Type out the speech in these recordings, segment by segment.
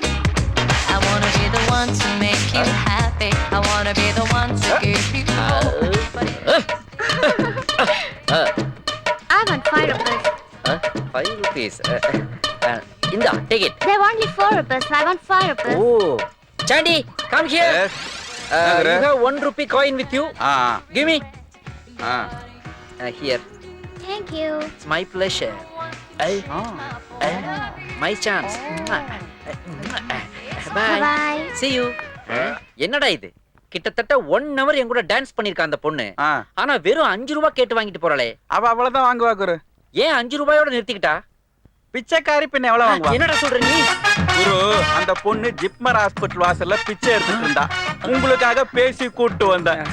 I wanna be the one to make you happy. I wanna be the one to give you hope. I want five rupees. Five rupees இந்தா take it They only four rupees. I want five rupees. Oh Sandy come here Yes. You Nagara. Have 1 rupee coin with you ah give me ah here Thank you. it's my pleasure. Ah. my chance. Bye bye. Bye. see you. என்னடா இது? கிட்டத்தட்ட one hour என் கூட dance பண்ணிருக்கா அந்த பொண்ணு. ஆனா வெறும் அஞ்சு ரூபாய் கேட்டு வாங்கிட்டு போறாளே. அவ அவ்வளவுதான் வாங்குவா குரு. ஏன் அஞ்சு ரூபாயோட நிறுத்திக்கிட்டா? பிச்சைக்காரி பின்ன எவ்வளவு வாங்குவா? என்னடா சொல்ற நீ? குரு அந்த பொண்ணு ஜிப்மர் ஹாஸ்பிட்டல் வாசல்ல பிச்சை எடுத்துட்டு இருந்தா. உங்களுக்காக பேசி கூட்டு வந்தேன்.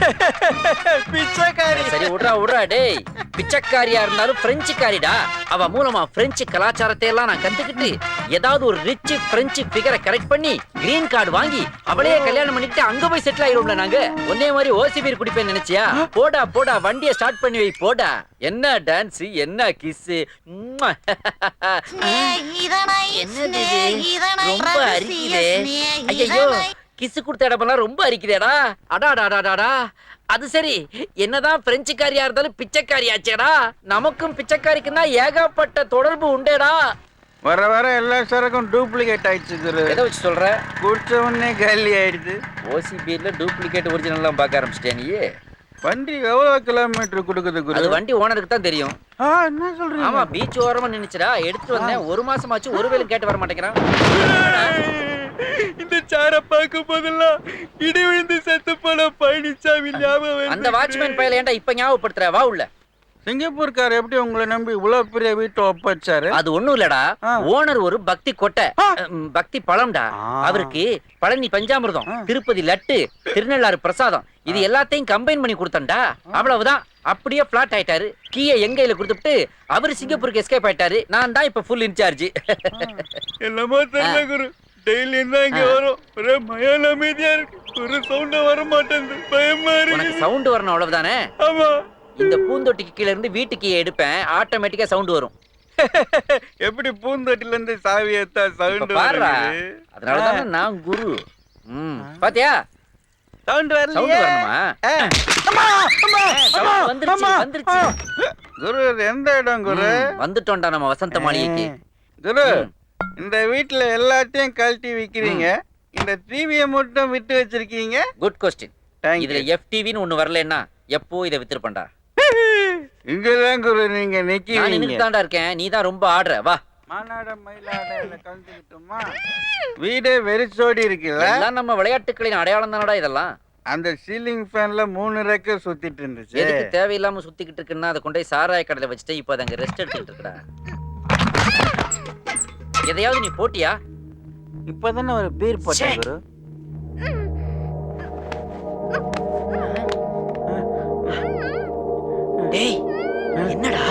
பிச்சைக்காரி. சரி விட்றா விட்றா டேய். பிச்சைக்காரியா இருந்தாலும் பிரெஞ்சுக்காரிடா. அவ மூலமா பிரெஞ்சு கலாச்சாரத்தை எல்லாம் நான் கத்துக்கிட்டு ஏதாவது ஒரு ரிச் பிரெஞ்சு ஃபிகரை கரெக்ட் பண்ணி கிரீன் கார்டு வாங்கி அவளையே கல்யாணம் பண்ணிட்டு அங்க போய் செட்டில் ஆயிரும்ல நாங்க. ஒன்னே மாதிரி ஓசி பீர் குடிப்பேன் நினைச்சியா? போடா போடா வண்டியை ஸ்டார்ட் பண்ணி வை போடா. என்ன டான்ஸ் என்ன கிஸ்? ரொம்ப அரிக்குதே. ஐயோ கிஸ் கொடுத்த இடமெல்லாம் ரொம்ப அரிக்குதேடா. அடாடாடாடாடா அது சரி என்னதான் பிரெஞ்சுக்காரியா இருந்தாலும் பிச்சைக்காரியாச்சேடா. நமக்கும் பிச்சைக்காரிக்கும் தான் ஏகப்பட்ட தொடர்பு உண்டேடா. வர வர எல்லா சரக்கும் டூப்ளிகேட் ஆயிடுச்சு குரு எதை வச்சு சொல்ற? குடிச்ச உடனே காலி ஆயிடுது. ஓசி பீர்ல டூப்ளிகேட் ஒரிஜினல்லாம் பார்க்க ஆரம்பிச்சிட்டே நீ? வண்டி எவ்வளவு கிலோமீட்டர் கொடுக்குது குரு? அது வண்டி ஓனருக்கு தான் தெரியும். ஆ, என்ன சொல்றீங்க? ஆமா பீச் ஓரமா நின்னுச்சுடா. எடுத்துட்டு வந்தேன். ஒரு மாசமாச்சு ஒரு வேலை கேட்டு வர மாட்டேங்கிறான். இந்த சார பார்க்கும் போதெல்லாம் இடி விழுந்து செத்து போன பழனிசாமி ஞாபகம் அந்த வாட்ச்மேன் பையல ஏன்டா இப்ப ஞாபகப்படுத்துற? வா உள்ள. சிங்கப்பூர்கார் எப்படி உங்களை நம்பி இவ்வளவு பெரிய வீட்டை ஒப்பச்சாரு அது ஒண்ணும் இல்லடா. ஓனர் ஒரு பக்தி கொட்டை பக்தி பழம்டா. அவருக்கு பழனி பஞ்சாமிர்தம். திருப்பதி லட்டு திருநள்ளாறு பிரசாதம். இது எல்லாத்தையும் கம்பைன் பண்ணி கொடுத்தண்டா அவ்வளவுதான். அப்படியே பிளாட் ஆயிட்டாரு. கீயை எங்க கையில கொடுத்துட்டு அவர் சிங்கப்பூருக்கு எஸ்கேப் ஆயிட்டாரு. நான் தான் இப்ப ஃபுல் இன்சார்ஜ் என்னமோ தெரியல குரு. டெய்லி தான் இங்க. வரும். ஒரே மயான அமைதியா இருக்கு. ஒரு சவுண்ட வர மாட்டேங்குது பயமா இருக்கு. சவுண்ட் வரணும் அவ்வளவுதானே? ஆமா. இந்த பூந்தொட்டிக்கு கீழ இருந்து வீட்டுக்கு எடுப்பேன். ஆட்டோமேட்டிக்கா சவுண்ட் வரும். எப்படி பூந்தொட்டில இருந்து சாவி ஏத்தா சவுண்ட் பாருடா. அதனாலதானே நான் குரு. ம். பாத்தியா? சவுண்ட் சவுண்ட் வரலையே வரணுமா. அம்மா, அம்மா, sound அம்மா, வந்துருச்சு, அம்மா, வந்துருச்சு. ஆ. குரு எந்த இடம் குரு? வந்துட்டோம்டா நம்ம வசந்த மாளிகைக்கு. குரு. இந்த வீட்ல எல்லாத்தையும் கழட்டி விக்கிறீங்க. இந்த டிவியை மட்டும் விட்டு வச்சிருக்கீங்க? குட் கொஸ்டின் இதுல you. எஃப்டிவின்னு ஒண்ணு வரலன்னா எப்போ இதை வித்துருப்பேன்டா இங்கதான் குரு நீங்க நிக்கிறீங்க. தான்டா இருக்கேன். நீ தான் ரொம்ப ஆடுற. வா. கலந்துக்கிட்டோமா வீடே வெறிச்சோடி இருக்குல்ல? எல்லாம் நம்ம விளையாட்டுகளின் அடையாளம் தானடா இதெல்லாம். அந்த சீலிங் ஃபேன்ல மூணு ரெக்க சுத்திட்டு இருந்துச்சு. எதுக்கு தேவையில்லாம சுத்திக்கிட்டு இருக்குன்னா அதை கொண்டு போய் சாராய கடையில வச்சுட்டு இப்போ அது அங்க ரெஸ்ட் எடுத்துக்கிட்டு இருக்கடா. எதையாவது நீ போட்டியா? இப்பதானே ஒரு பீர் போட்டேன். குரு. டேய் என்னடா?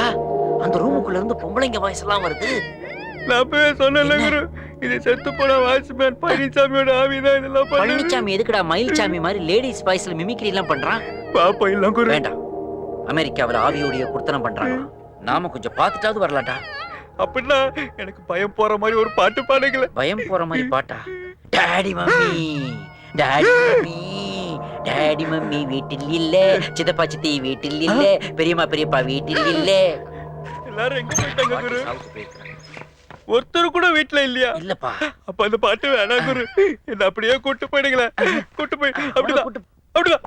அந்த ரூமுக்குள்ள இருந்து பொம்பளைங்க வாய்ஸ் எல்லாம் வருது. நான் அப்பவே சொன்னேன்ல என்ன? குரு இது செத்து போன வாட்ச்மேன் பழனிசாமியோட ஆவிதான் இதெல்லாம் பழனிசாமி எதுக்குடா மயில்சாமி மாதிரி லேடிஸ் வாய்ஸ்ல மிமிக்ரி எல்லாம் பண்றான்? பாப்பா இல்ல குரு. வேண்டாம். அமெரிக்காவில் ஆவியோடைய குர்த்தனம் பண்றாங்க. நாம கொஞ்சம் பார்த்துட்டாவது வரலாட்டா அப்படின்னா எனக்கு பயம் போற மாதிரி ஒரு பாட்டு பாடுங்கள. பயம் போற மாதிரி பாட்டா? Daddy mummy daddy mummy daddy mummy வீட்டில் இல்ல. சித்தப்பா சித்தி வீட்டில் இல்ல. பெரியம்மா பெரியப்பா வீட்டில் இல்ல. எல்லாரும் எங்க போயிட்டாங்க குரு. ஒருத்தர் கூட வீட்ல இல்லையா? இல்லப்பா. அப்ப அந்த பாட்டு வேணாம் குரு. என்ன அப்படியே கூட்டு போயிடுங்களேன் கூட்டு போய் அப்படிதான். அப்படிதான்.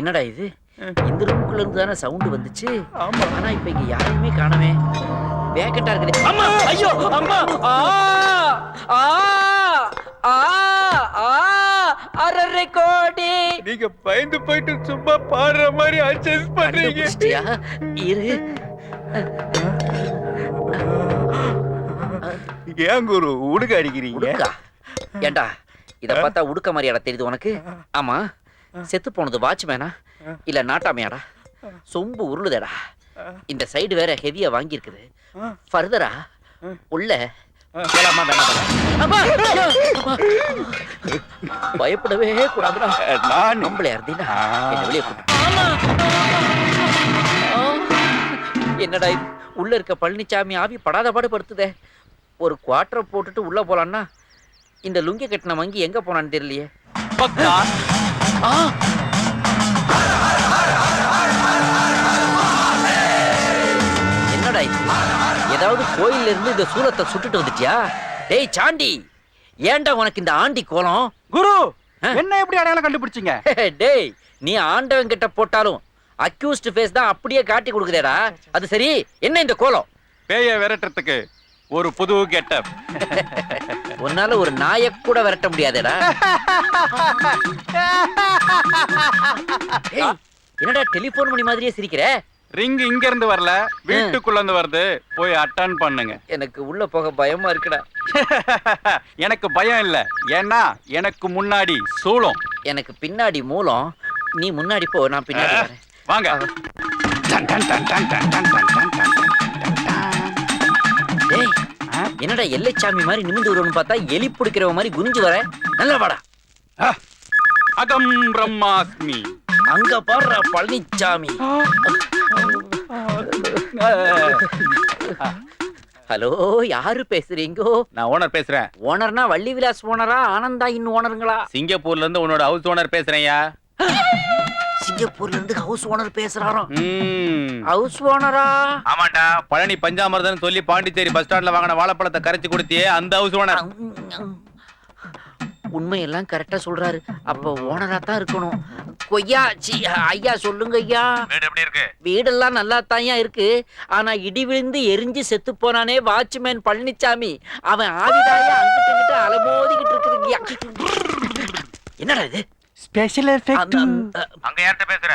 என்னடா இது? இந்த ரூமுக்குள்ள இருந்து தானே சவுண்ட் வந்துச்சு? ஆமா. ஆனா இப்ப இங்க யாரையுமே காணவே வேக்கட்டா இருக்குது அம்மா! ஐயோ! அம்மா! ஆ! ஆ! ஆ! ஆ! அரரை கோடி! நீங்க பயந்து போயிட்டு சும்மா பாடுற மாதிரி அட்ஜஸ்ட் பண்றீங்க. இரு. ஏன் குரு உடுக்க அடிக்கிறீங்க? ஏண்டா இத பார்த்தா உடுக்க மாதிரியாடா தெரியுது உனக்கு? ஆமா செத்து போனது வாட்ச்மேனா இல்ல நாட்டாமையாடா. சொம்பு உருளுதேடா. இந்த சைடு வேற ஹெவியா வாங்கி இருக்குது ஃபர்தரா உள்ள! பயப்படவே கூடாதுடா. நான். நம்மளே. என்ன வெளியே என்னடா இது? உள்ள இருக்க பழனிசாமி ஆவி படாத பாடு படுத்துதே. ஒரு குவார்டரை போட்டுட்டு உள்ள போலான்னா இந்த லுங்கி கட்டின வங்கி எங்க போனான்னு தெரியலையே. ஏதாவது கோயில்ல இருந்து இந்த சூலத்தை சுட்டுட்டு வந்துட்டியா? டேய் சாண்டி ஏன்டா உனக்கு இந்த ஆண்டி கோலம்? குரு? என்ன எப்படி அடையாளம் கண்டுபிடிச்சீங்க? டேய் நீ ஆண்டவன் கிட்ட போட்டாலும் அக்யூஸ்ட் ஃபேஸ் தான் அப்படியே காட்டி கொடுக்குதேடா. அது சரி என்ன இந்த கோலம்? பேய விரட்டுறதுக்கு ஒரு புது கெட்டப் உன்னால ஒரு நாயை கூட விரட்ட முடியாதேடா. என்னடா டெலிபோன் மணி மாதிரியே சிரிக்கிற? ரிங் இங்க இருந்து வரல வீட்டுக்குள்ள இருந்து வருது போய் அட்டன் பண்ணுங்க எனக்கு உள்ள போக பயமா இருக்குடா எனக்கு பயம் இல்ல ஏன்னா எனக்கு முன்னாடி சூளம் எனக்கு பின்னாடி மூலம் நீ முன்னாடி போ நான் பின்னாடி வாங்க டேய் என்னடா சாமி மாதிரி நிமிந்து வருவனு பார்த்தா எலி பிடிக்கிறவ மாதிரி குனிஞ்சு வர நல்லா வாடா அகம் பிரம்மாஸ்மி அங்க பாடுற பழனிச்சாமி ஹலோ யாரு பேசுறீங்கோ? நான் ஓனர் பேசுறேன். ஓனர்னா வள்ளி விலாஸ் ஓனரா ஆனந்தா இன் ஓனருங்களா சிங்கப்பூர்ல இருந்து உன்னோட ஹவுஸ் ஓனர் பேசுறேன்யா. சிங்கப்பூர்ல இருந்து ஹவுஸ் ஓனர் பேசுறாராம். ஹவுஸ் ஓனரா ஆமாண்டா பழனி பஞ்சாமிர்தம் சொல்லி பாண்டிச்சேரி பஸ் ஸ்டாண்ட்ல வாங்கின வாழைப்பழத்தை கரைச்சு கொடுத்தியே அந்த ஹவுஸ் ஓனர் உண்மையெல்லாம் கரெக்டா சொல்றாரு. அப்ப ஓனரா தான் இருக்கணும். கொய்யா சி ஐயா சொல்லுங்க ஐயா. வீடு எப்படி இருக்கு? வீடெல்லாம் நல்லா தாயா இருக்கு. ஆனா இடி விழுந்து எரிஞ்சு செத்து போனானே வாட்ச்மேன் பழனிச்சாமி. அவன் ஆவிதாயா அங்கிட்டு அலமோதிக்கிட்டு இருக்குதுங்கய்யா என்னடா இது? ஸ்பெஷல் அ, அங்க யார்கிட்ட பேசுற?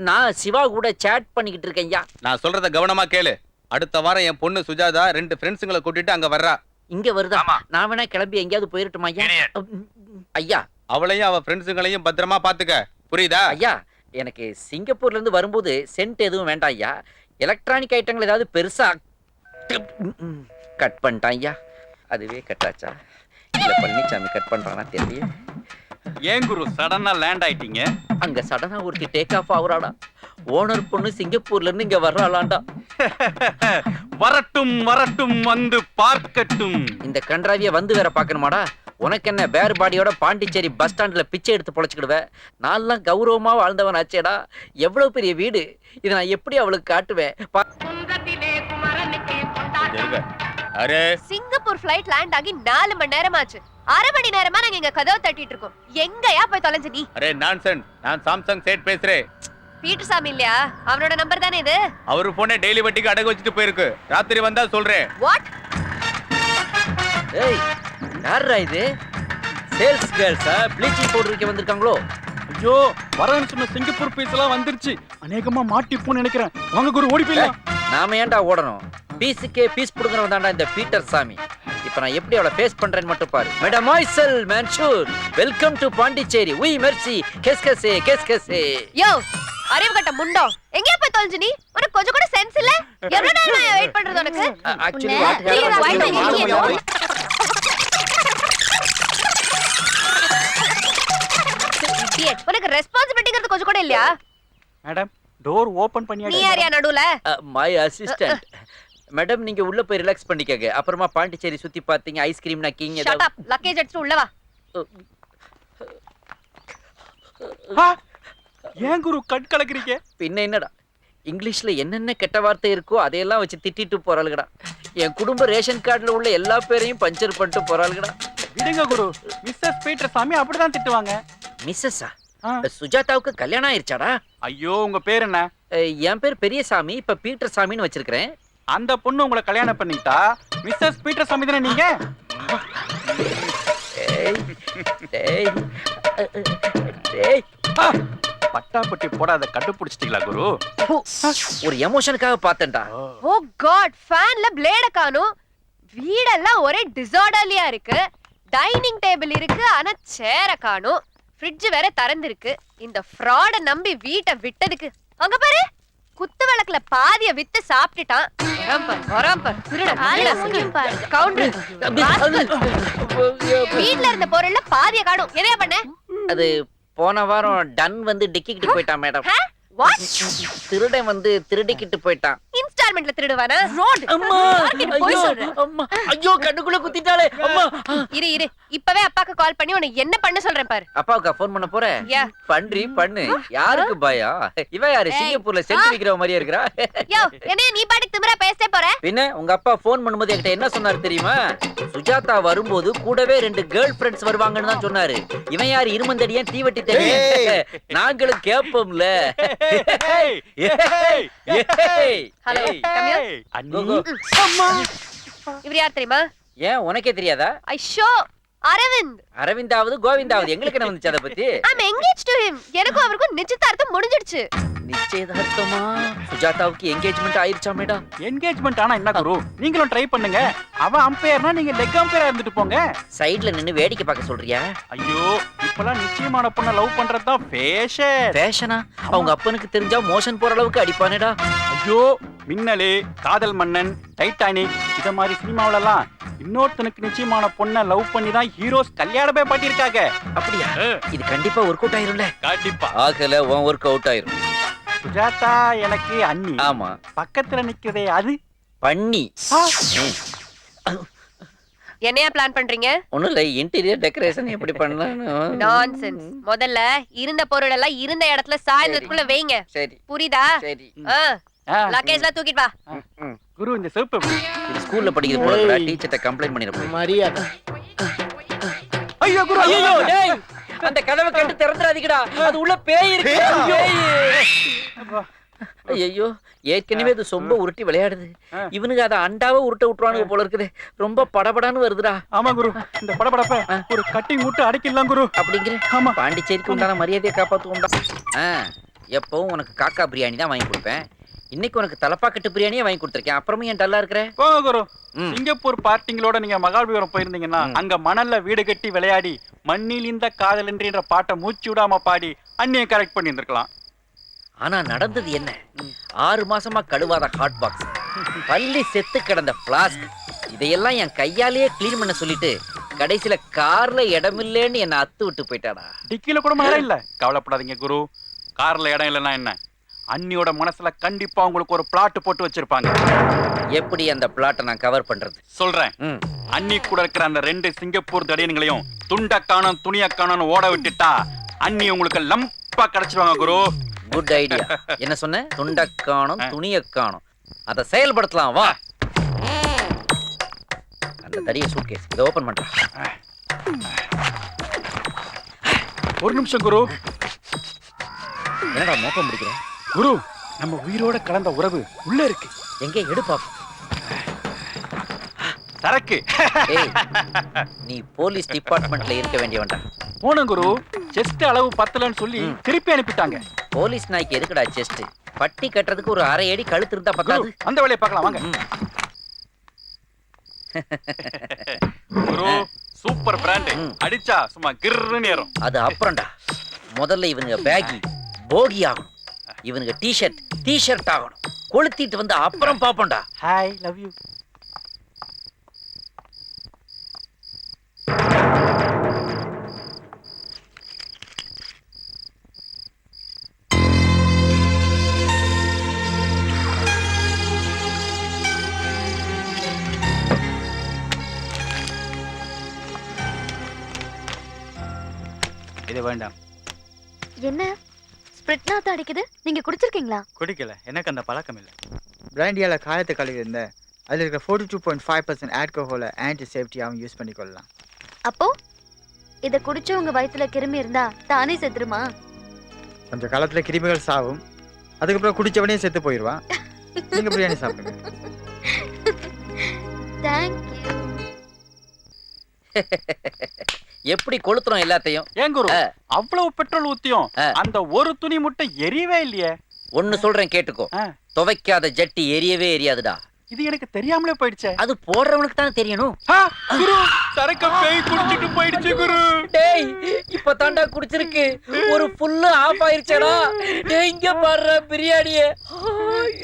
நான் சிவா கூட சேட் பண்ணிக்கிட்டு இருக்கேன் ஐயா. நான் சொல்றத கவனமா கேளு. அடுத்த வாரம் என் பொண்ணு சுஜாதா ரெண்டு ஃப்ரெண்ட்ஸுங்களை கூட்டிட்டு அங்க வர்றா. இங்க வருதா. நான் வேணா கிளம்பி எங்கேயாவது போயிருட்டுமா ஐயா? ஐயா. அவளையும் அவ ஃப்ரெண்ட்ஸுங்களையும் பத்திரமா பாத்துக்க. புரியுதா? ஐயா எனக்கு சிங்கப்பூர்ல இருந்து வரும்போது சென்ட் எதுவும் வேண்டாம் ஐயா. எலக்ட்ரானிக் ஐட்டங்கள் ஏதாவது பெருசா கட் பண்ணிட்டான் ஐயா. அதுவே கட்டாச்சா இல்ல பழனிசாமி கட் பண்றானா தெரியல. ஏன் குரு சடனா லேண்ட் ஆயிட்டீங்க? அங்க சடனா ஒருத்தி டேக் ஆஃப் ஆகுறாடா. ஓனர் பொண்ணு சிங்கப்பூர்ல இருந்து இங்க வர்றாளாண்டா. வரட்டும் வரட்டும் வந்து பார்க்கட்டும். இந்த கன்றாவிய வந்து வேற பாக்கணுமாடா உனக்கு என்ன பேர் பாடியோட பாண்டிச்சேரி பஸ் ஸ்டாண்ட்ல பிச்சை எடுத்து பொழைச்சுக்கிடுவேன் நான்லாம் கௌரவமா வாழ்ந்தவன் ஆச்சேடா. எவ்வளவு பெரிய வீடு. இதை நான் எப்படி அவளுக்கு காட்டுவேன். அரே சிங்கப்பூர் ஃபிளைட் லேண்ட் ஆகி நாலு மணி நேரம் ஆச்சு அரை மணி நேரமா நாங்க இங்க கதவை தட்டிட்டு இருக்கோம். எங்கயா போய் தொலைஞ்ச நீ? அரே நான்சன் நான் சாம்சங் சேட் பேசுறேன். பீட்டர் சாமி இல்லையா? அவனோட நம்பர் தானே இது? அவரு போனே டெய்லி வட்டிக்கு அடகு வச்சுட்டு போயிருக்கு. ராத்திரி வந்தா சொல்றேன். வாட் ஏய் யாரா இது? சேல்ஸ் கேர்ள்ஸா ப்ளீச்சிங் பவுடர் வைக்க வந்திருக்காங்களோ? ஐயோ வரேன்னு சொன்ன சிங்கப்பூர் பீஸ் எல்லாம் வந்துருச்சு. அநேகமா மாட்டிப்போன்னு நினைக்கிறேன். வாங்க குரு ஓடி போயிடலாம் நாம ஏன்டா ஓடணும்? பீஸுக்கே பீஸ் புடுங்குறவன் தான்டா இந்த பீட்டர் சாமி. இப்ப நான் எப்படி அவளை ஃபேஸ் பண்றேன்னு மட்டும் பாரு. மேடம் மாய்சல் மேன்ஷூர் வெல்கம் டு பாண்டிச்சேரி உய் மெர்சி கெஸ் கெஸே கெஸ் கெஸே யோ அறிவு கட்ட முண்டோ. எங்கயா போய் தொலைஞ்ச நீ? உனக்கு கொஞ்சம் கூட சென்ஸ் இல்ல? எவ்வளவு நேரம் நான் வெயிட் பண்றது உனக்கு? நீ பண்ணி Idiot. உனக்கு ரெஸ்பான்சிபிலிட்டிங்கிறது கொஞ்சம் கூட இல்லையா? மேடம் டோர் ஓபன் நீ பண்ணியாடி யாரியா நடுவுல? மை அசிஸ்டன்ட் மேடம் நீங்க உள்ள போய் ரிலாக்ஸ் பண்ணிக்கங்க. அப்புறமா பாண்டிச்சேரி சுத்தி பாத்தீங்க ஐஸ்கிரீம் நக்கிங் ஷட் அப் லக்கேஜ் எடுத்துட்டு உள்ள வா. ஏன் குரு கட் கலக்குறீங்க? பின்ன என்னடா? இங்கிலீஷ்ல என்னென்ன கெட்ட வார்த்தை இருக்கோ அதையெல்லாம் வச்சு திட்டிட்டு போறாளுகடா என் குடும்ப ரேஷன் கார்டுல உள்ள எல்லா பேரையும் பஞ்சர் பண்ணிட்டு போறாளுகடா விடுங்க குரு. மிஸ்ஸஸ் பீட்டர் சாமி அப்படிதான் திட்டுவாங்க. மிஸ்ஸஸா. சுஜாதாவுக்கு கல்யாணம் ஆயிருச்சாடா? ஐயோ உங்க பேர் என்ன? என் பேர் பெரியசாமி இப்ப பீட்டர் சாமின்னு வச்சிருக்கிறேன். அந்த பொண்ணு உங்களை கல்யாணம் பண்ணிட்டா மிஸ்ஸஸ் பீட்டர் சாமி தானே நீங்க? பட்டாப்பட்டி போடாத கண்டுபிடிச்சிட்டீங்களா குரு? ஹு, ஒரு எமோஷனுக்காக பார்த்தேன்டா. ஓ காட் ஃபேன்ல பிளேட காணும். வீடெல்லாம் ஒரே டிசார்டர்லியா இருக்கு. டைனிங் டேபிள் இருக்கு ஆனா சேர காணும். ஃப்ரிட்ஜ் வேற திறந்திருக்கு. இந்த ஃப்ராட நம்பி வீட்டை விட்டதுக்கு அங்க பாரு குத்து விளக்குல பாதிய வித்து சாப்பிட்டுட்டான். வீட்ல இருந்த பொருள்ல பாதிய காணும். எதையா பண்ண? அது போன வாரம் டன் வந்து டிக்கிக்கிட்டு போயிட்டான் மேடம் திருடன் வந்து திருடிக்கிட்டு போயிட்டான். இன்ஸ்டால்மெண்ட்ல திருடுவானா? ரோட் ஐயோ அம்மா. கண்ணுக்குள்ள குத்திட்டாளே. அம்மா. இரு இரு. இப்பவே அப்பாக்கு கால் பண்ணி உனக்கு என்ன பண்ண சொல்றேன் பாரு. அப்பாவுக்கா ஃபோன் பண்ண போற பன்றி பண்ணு. யாருக்கு பயம்? இவ யாரு. சிங்கப்பூர்ல செஞ்சு வைக்கிற மாதிரியே இருக்கிறா. யோ என்ன நீ பாட்டுக்கு திமிரா பேசவே போற? பின்ன உங்க அப்பா ஃபோன் பண்ணும்போது என்கிட்ட என்ன சொன்னாரு தெரியுமா? சுஜாதா வரும்போது கூடவே ரெண்டு கேர்ள் ஃப்ரெண்ட்ஸ் வருவாங்கன்னு தான் சொன்னாரு. இவன் யாரு? இருமந்தடியன் தீவட்டி தெரியும் நாங்களும் கேட்போம்ல ஹலோ go. இவர் யார் தெரியுமா? ஏன் உனக்கே தெரியாதா? ஐஷோ! அரவிந்த். அரவிந்தாவது கோவிந்தாவது எங்களுக்கு என்ன வந்துச்சு அதை பத்தி? ஐம் எங்கேஜ் டு ஹிம் எனக்கும் அவருக்கும் நிச்சயதார்த்தம் முடிஞ்சிடுச்சு. நிச்சயதார்த்தமா? சுஜாதாவுக்கு என்கேஜ்மெண்ட் ஆயிருச்சா மேடம் என்கேஜ்மெண்ட் ஆனா என்ன குரு? நீங்களும் ட்ரை பண்ணுங்க. அவன் அம்பையர்னா நீங்க லெக் அம்பையரா இருந்துட்டு போங்க. சைடுல நின்னு வேடிக்கை பார்க்க சொல்றியா? ஐயோ இப்பெல்லாம் நிச்சயமான பொண்ண லவ் பண்றதுதான் ஃபேஷன் ஃபேஷனா அவங்க அப்பனுக்கு தெரிஞ்சா மோஷன் போற அளவுக்கு அடிப்பானேடா. ஐயோ மின்னலு காதல் மன்னன் டைட்டானிக் இத மாதிரி சினிமாவுல எல்லாம் இன்னொருத்தனுக்கு நிச்சயமான பொண்ண லவ் பண்ணி தான் ஹீரோஸ் கல்யாணமே பண்ணிருக்காங்க அப்படியா? இது கண்டிப்பா ஒர்க் அவுட் ஆயிரும்ல. கண்டிப்பா. ஆகல உன் ஒர்க் அவுட் ஆயிரும். சுஜாதா எனக்கு அண்ணி. ஆமா. பக்கத்துல நிக்கிறதே அது? பண்ணி. என்னையா பிளான் பண்றீங்க? ஒண்ணும் இல்ல இன்டீரியர் டெக்கரேஷன் எப்படி நான்சென்ஸ் முதல்ல இருந்த பொருள் எல்லாம் இருந்த இடத்துல சாய்ந்ததுக்குள்ள வைங்க. சரி. புரியுதா? சரி. லக்கேஜ்லாம் தூக்கிட்டு வா. குரு இந்த செருப்பு ஸ்கூல்ல படிக்கிறது போல டீச்சர்ட்ட கம்ப்ளைண்ட் பண்ணிருப்போம் மரியாதை. ஐயோ குரு. ஐயோ டேய் அந்த கதவை கட்டு திறந்துடாதீங்கடா. அது உள்ள பேய் இருக்கு. பேய். ஐயோ. ஏற்கனவே இது சொம்ப உருட்டி விளையாடுது. இவனுக்கு அதை அண்டாவை உருட்ட விட்டுருவானுங்க போல இருக்குது. ரொம்ப படபடான்னு வருதுடா. ஆமா குரு. இந்த படபடப்ப ஒரு கட்டிங் விட்டு அடைக்கலாம் குரு. அப்படிங்கிற ஆமா. பாண்டிச்சேரிக்கு உண்டான மரியாதையை காப்பாத்துவோம்டா. எப்பவும் உனக்கு காக்கா பிரியாணி தான் வாங்கி கொடுப்பேன். இன்னைக்கு உனக்கு தலப்பாக்கட்டு பிரியாணியே வாங்கி கொடுத்துருக்கேன். அப்புறமும் ஏன் டல்லா இருக்கிற? போங்க குரு. சிங்கப்பூர் பார்ட்டிங்களோட நீங்க மகாபலிபுரம் போயிருந்தீங்கன்னா. அங்க மணல்ல வீடு கட்டி விளையாடி மண்ணில் இந்த காதலன்றின்ற பாட்டை மூச்சு விடாம பாடி அண்ணியை கரெக்ட் பண்ணி இருந்திருக்கலாம் ஆனா நடந்தது என்ன? ஆறு மாசமா கழுவாத ஹாட் பாக்ஸ் பள்ளி செத்து கிடந்த பிளாஸ்க் இதையெல்லாம் என் கையாலேயே க்ளீன் பண்ண சொல்லிட்டு கடைசியில கார்ல இடமில்லேன்னு என்ன அத்து விட்டு போயிட்டாடா. டிக்கில கூட இடம் இல்ல. கவலைப்படாதீங்க குரு. கார்ல இடம் இல்லைன்னா என்ன? அண்ணியோட மனசுல கண்டிப்பா உங்களுக்கு ஒரு பிளாட் போட்டு வச்சிருப்பாங்க. எப்படி அந்த பிளாட்டை நான் கவர் பண்றது? சொல்றேன். அண்ணி கூட இருக்கிற அந்த ரெண்டு சிங்கப்பூர் தடியன்களையும் துண்ட காணோம் துணிய காணோம்னு ஓட விட்டுட்டா அண்ணி உங்களுக்கு லம்பா கிடைச்சிருவாங்க குரு. குட் ஐடியா என்ன சொன்ன? துண்ட காணும் துணிய காணும் அதை செயல்படுத்தலாம். வா. அந்த தடிய சூட்கேஸ் இதை ஓபன் பண்றேன் ஒரு நிமிஷம் குரு. என்னடா மோப்பம் பிடிக்கிற? குரு நம்ம உயிரோட கலந்த உறவு உள்ள இருக்கு. எங்கே எடு பாப்போம் சரக்கு. ஏய் நீ போலீஸ் டிபார்ட்மெண்ட்ல இருக்க வேண்டியவன்டா. போனோம் குரு செஸ்ட் அளவு பத்தலன்னு சொல்லி. திருப்பி அனுப்பிட்டாங்க. போலீஸ் நாய்க்கு எதுக்குடா செஸ்ட் பட்டி கட்டுறதுக்கு ஒரு அரை அடி கழுத்து இருந்தா குரு பத்தாது. அந்த வேலையை பார்க்கலாம் வாங்க. ம். குரு சூப்பர் பிராண்ட். அடிச்சா சும்மா கிர்ன்னு ஏறும். அது அப்புறம்டா. முதல்ல இவனுங்க பேகி போகி ஆகணும் இவனுங்க டிஷர்ட் டிஷர்ட் ஆகணும். கொளுத்திட்டு வந்து அப்புறம் பாப்போம்டா. ஹாய் லவ் யூ இது வேண்டாம். என்ன? ஸ்பிரிட் நாத்த அடிக்குது? நீங்க குடிச்சிருக்கீங்களா? குடிக்கல. எனக்கு அந்த பழக்கம் இல்லை. பிராண்டியால காயத்தை கழுவி இருந்தேன் அதில் இருக்க forty two point five percent ஆல்கஹோலை anti சேஃப்டியாகவும் யூஸ் பண்ணிக்கொள்ளலாம் அப்போ? இத குடிச்சவங்க வயித்துல கிருமி இருந்தா தானே செத்துருமா? கொஞ்சம் காலத்தில் கிருமிகள் சாவும் அதுக்கப்புறம் குடிச்சவனே செத்து போயிடுவான் நீங்கள் பிரியாணி சாப்பிடுங்க. தேங்க்யூ எப்படி கொளுத்துறோம் எல்லாத்தையும்? ஏன் குரு. அவ்வளவு பெட்ரோல் ஊத்தியும். அந்த ஒரு துணி முட்டை எரியவே இல்லையே. ஒன்னு சொல்றேன் கேட்டுக்கோ. துவைக்காத ஜட்டி எரியவே எரியாதுடா. இது எனக்கு தெரியாமலே போயிடுச்சே. அது போடுறவனுக்கு தானே தெரியணும். குரு சரக்க பேய் குடிச்சிட்டு போயிடுச்சு குரு. டேய் இப்ப தாண்டா குடிச்சிருக்கு. ஒரு ஃபுல்லு ஆஃப் ஆயிருச்சேடா. டேய் இங்க பாடுற பிரியாணிய.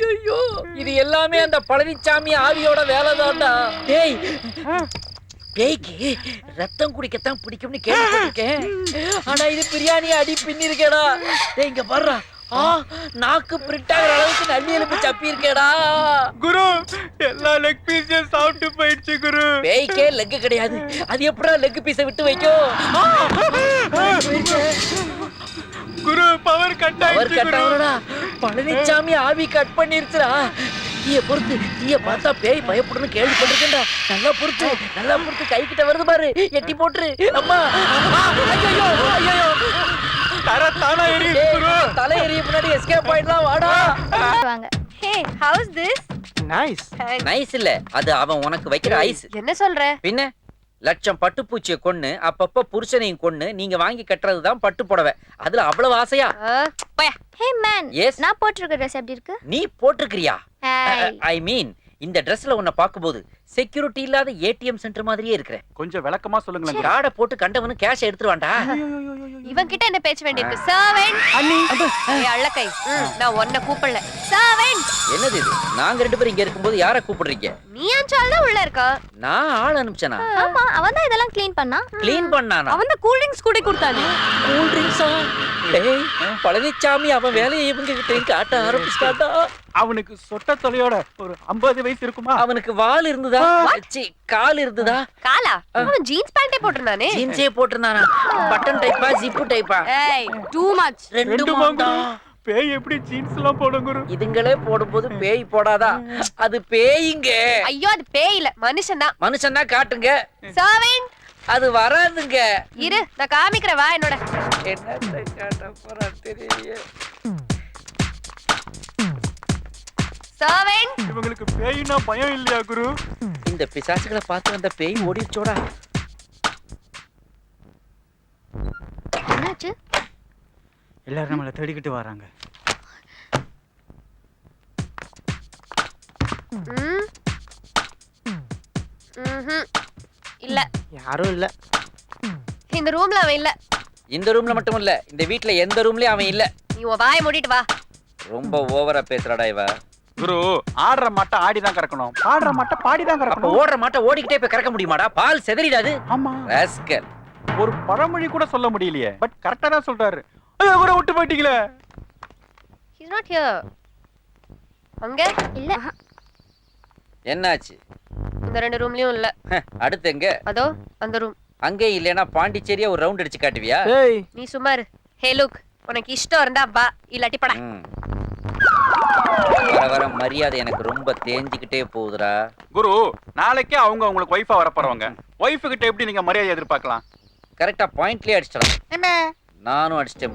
ஐயோ இது எல்லாமே அந்த பழனிச்சாமி ஆவியோட வேலை தான்டா டேய் பேய்க்கு ரத்தம் குடிக்கத்தான் பிடிக்கும்னு கேள்விப்பட்டிருக்கேன். ஆனா இது பிரியாணி அடி பின்னி இருக்கேடா டேய் இங்க பாடுறா ஆ, நாக்கு பிரிண்ட் ஆகுற அளவுக்கு நல்லி எலும்பு சப்பி இருக்கேடா குரு எல்லா லெக் பீஸையும் சாப்பிட்டு போயிடுச்சு குரு. பேய்க்கே லெக் கிடையாது. அது எப்படா லெக் பீஸை விட்டு வைக்கும்? குரு பவர் கட் ஆயிடுச்சு குரு. பழனிச்சாமி ஆவி கட் பண்ணிருச்சுடா. தீய பொறுத்து தீய பார்த்தா பேய் பயப்படுன்னு கேள்விப்பட்டிருக்கேன்டா. நல்லா பொறுத்து நல்லா பொறுத்து கை கிட்ட வருது பாரு. எட்டி போட்டுரு. அம்மா டேய், குரு. தலை எறிய முன்னாடி எஸ்கேப் ஆயிடலாம் வாடா. வாங்க. Hey how's this nice nice இல்ல. அது அவன் உனக்கு வைக்கிற ஐஸ் என்ன சொல்ற? பின்ன? லட்சம் பட்டுப்பூச்சியை கொன்னு அப்பப்ப புருஷனையும் கொன்னு நீங்க வாங்கி கட்டுறதுதான் பட்டு புடவை. அதுல அவ்வளவு ஆசையா. ஹே மேன் எஸ் நான் போட்டிருக்க ட்ரெஸ் எப்படி இருக்கு? நீ போட்டிருக்கிறியா? ஐ மீன் இந்த ட்ரெஸ்ல உன்னை பார்க்கும்போது செக்யூரிட்டி இல்லாத ஏடிஎம் சென்டர் மாதிரியே இருக்கிற கொஞ்சம் விளக்கமா சொல்லுங்களேன் குரு. கார்டை போட்டு கண்டவனு கேஷ் எடுத்துருவான்டா. இவன் கிட்ட என்ன பேச்சு வேண்டியிருக்கு சர்வெண்ட் அள்ளக்கை நான் உன்னை கூப்பிடல சர்வெண்ட் என்னது இது நாங்க ரெண்டு பேரும் இங்க இருக்கும்போது யார கூப்பிடுறீங்க நீ அஞ்சால உள்ள இருக்கா நான் ஆள் அனுப்பிச்சனா ஆமா அவன் தான் இதெல்லாம் க்ளீன் பண்ணா க்ளீன் பண்ணானா அவன் தான் கூல் ட்ரிங்க்ஸ் கூட கொடுத்தானே கூல் ட்ரிங்க்ஸா டேய் பழனிச்சாமி அவன் வேலையை இவங்க கிட்ட காட்ட ஆரம்பிச்சிட்டாடா அவனுக்கு சொட்ட தொலையோட ஒரு 50 வயசு இருக்குமா? அவனுக்கு வால் இருந்ததா? ச்சீ, கால் இருந்ததா? காலா? அவன் ஜீன்ஸ் பேண்டே போட்டிருந்தானே? ஜீன்ஸே போட்டிருந்தானா? பட்டன் டைப்பா ஜிப்பு டைப்பா ஏய் டூ மச் ரெண்டு ரெண்டு மாண்டா பேய் எப்படி ஜீன்ஸ் எல்லாம் போடும் குரு இதுங்களே போடும்போது பேய் போடாதா? அது பேய்ங்க. ஐயோ அது பேய் இல்ல மனுஷன் தான். மனுஷன்னா காட்டுங்க. சர்வெண்ட் அது வராதுங்க. இரு நான் காமிக்கிறேன் வா என்னோட. என்னத்தை காட்ட போறா தெரியலையே. சர்வெண்ட் இவங்களுக்கு பேய்னா பயம் இல்லையா குரு? இந்த பிசாசுகளை பார்த்து அந்த பேய் ஓடிச்சோடா என்னாச்சு? எல்லாரும் நம்மளை தேடிக்கிட்டு வராங்க. இல்ல. யாரும் இல்ல. இந்த ரூம்ல அவன் இல்ல. இந்த ரூம்ல மட்டும் இல்ல. இந்த வீட்ல எந்த ரூம்லயும் அவன் இல்ல. நீ உன் வாயை மூடிட்டு வா. ரொம்ப ஓவரா பேசுறாடா இவ. குரு ஆடுற மாட்டை ஆடிதான் கறக்கணும். பாடுற மாட்டை பாடிதான் அப்ப கறக்கணும். ஓடுற மாட்ட ஓடிக்கிட்டே போய் கறக்க முடியுமாடா? பால் செதறிடாது ஆமா. ராஸ்கல். ஒரு பழமொழி கூட சொல்ல முடியலையே பட் கரெக்டா தான் சொல்றாரு. ஐயோ கூட விட்டு போயிட்டீங்களே. ஹிஸ் நாட் ஹியர் அங்க? இல்ல. என்னாச்சு? இந்த ரெண்டு ரூம்லயும் இல்ல. ஹ, அடுத்து எங்க? அதோ அந்த ரூம் அங்கே இல்லைன்னா பாண்டிச்சேரியா ஒரு ரவுண்ட் அடிச்சு காட்டுவியா? நீ சும்மா இரு. ஹே லுக் உனக்கு இஷ்டம் இருந்தா வா. இல்லாட்டி படா. வர வர மரியாதை எனக்கு ரொம்ப தேஞ்சுக்கிட்டே போகுதுடா. குரு நாளைக்கே அவங்க உங்களுக்கு ஒய்ஃபா வர போறவங்க ஒய்ஃபு கிட்ட எப்படி நீங்க மரியாதை எதிர்பார்க்கலாம்? கரெக்டா பாயிண்ட்லயே அடிச்சிடலாம். நானும் அடிச்சிட்டேன்.